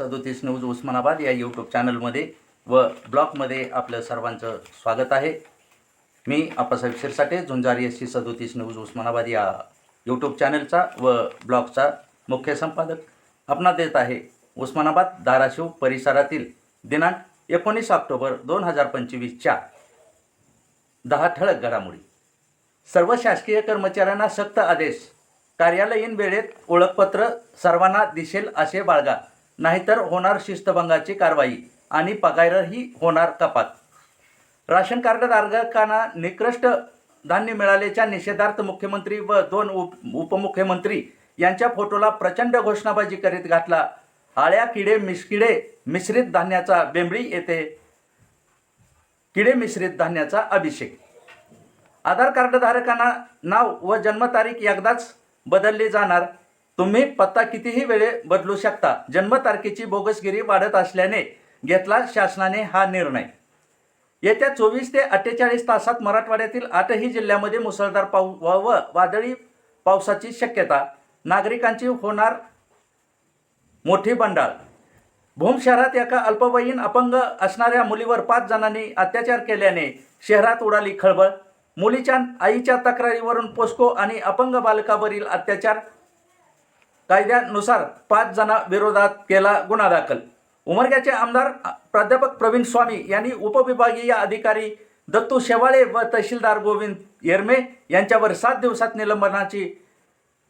News Osmanabad या YouTube चॅनलमध्ये व ब्लॉगमध्ये आपलं सर्वांचं स्वागत आहे. मी आप्पासाहेब शिरसाटे झुंजार एस सी सदोतीस न्यूज उस्मानाबाद या यूट्यूब चॅनलचा व ब्लॉगचा मुख्य संपादक आपणा देत आहे उस्मानाबाद धाराशिव परिसरातील दिनांक एकोणीस ऑक्टोबर दोन हजार पंचवीसच्या दहा ठळक घडामोडी. सर्व शासकीय कर्मचाऱ्यांना सक्त आदेश. कार्यालयीन वेळेत ओळखपत्र सर्वांना दिसेल असे बाळगा. नाहीतर होणार शिस्तभंगाची कारवाई आणि पगारही होणार कपात. राशन कार्ड धारकांना निकृष्ट धान्य मिळाल्याच्या निषेधार्थ मुख्यमंत्री व दोन उप उपमुख्यमंत्री यांच्या फोटोला प्रचंड घोषणाबाजी करीत घातला. आळ्या किडे मिसकिडे मिश्रित धान्याचा बेंबळी येथे किडे मिश्रित धान्याचा अभिषेक. आधार कार्डधारकांना नाव व जन्मतारीख एकदाच बदलली जाणार. तुम्ही पत्ता कितीही वेळे बदलू शकता. जन्मतारखेची बोगसगिरी वाढत असल्याने घेतला शासनाने हा निर्णय. येत्या चोवीस ते अठ्ठेचाळीस तासात मराठवाड्यातील आठही जिल्ह्यामध्ये मुसळधार पाऊ व व वादळी पावसाची शक्यता. नागरिकांची होणार मोठी बंडाळ. भूम शहरात एका अल्पवयीन अपंग असणाऱ्या मुलीवर पाच जणांनी अत्याचार केल्याने शहरात उडाली खळबळ. मुलीच्या आईच्या तक्रारीवरून पोस्को आणि अपंग बालकावरील अत्याचार कायद्यानुसार पाच जणांविरोधात केला गुन्हा दाखल. उमरग्याचे आमदार प्राध्यापक प्रवीण स्वामी यांनी उपविभागीय अधिकारी दत्तू शेवाळे व तहसीलदार गोविंद येरमे यांच्यावर सात दिवसात निलंबनाची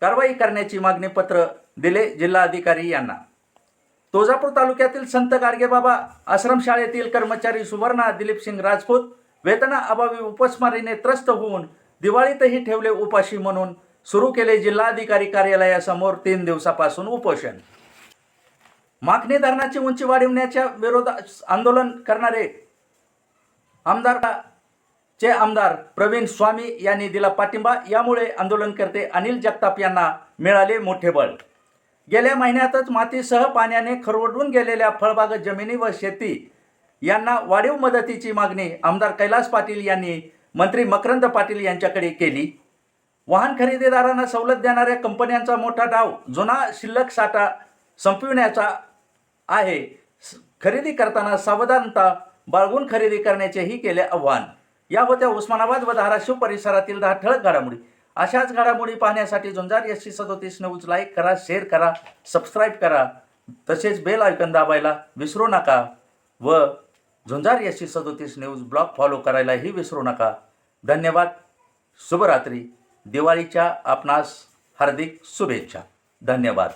कारवाई करण्याची मागणी पत्र दिले जिल्हाधिकारी यांना. तुळजापूर तालुक्यातील संत गाडगेबाबा आश्रमशाळेतील कर्मचारी सुवर्णा दिलीपसिंग राजपूत वेतनाअभावी उपस्मारीने त्रस्त होऊन दिवाळीतही ठेवले उपाशी म्हणून सुरू केले जिल्हाधिकारी कार्यालयासमोर तीन दिवसापासून उपोषण. मागणी धरणाची उंची वाढवण्याच्या विरोधात आंदोलन करणारे आमदार चे आमदार प्रवीण स्वामी यांनी दिला पाठिंबा. यामुळे आंदोलनकर्ते अनिल जगताप यांना मिळाले मोठे बळ. गेल्या महिन्यातच मातीसह पाण्याने खरवडून गेलेल्या फळबाग जमिनी व शेती यांना वाढीव मदतीची मागणी आमदार कैलास पाटील यांनी मंत्री मकरंद पाटील यांच्याकडे केली. वाहन खरेदीदारांना सवलत देणाऱ्या कंपन्यांचा मोठा डाव जुना शिल्लक साठा संपविण्याचा आहे. स- खरेदी करताना सावधानता बाळगून खरेदी करण्याचेही केले आव्हान. या होत्या उस्मानाबाद व धाराशिव परिसरातील दहा ठळक घडामोडी. अशाच घडामोडी पाहण्यासाठी झुंजार एस सदोतीस न्यूज लाईक करा शेअर करा सबस्क्राईब करा. तसेच बेल आयकन दाबायला विसरू नका व झुंजार एस सदोतीस न्यूज ब्लॉग फॉलो करायलाही विसरू नका. धन्यवाद. शुभरात्री. दिवाळीच्या आपणास हार्दिक शुभेच्छा. धन्यवाद.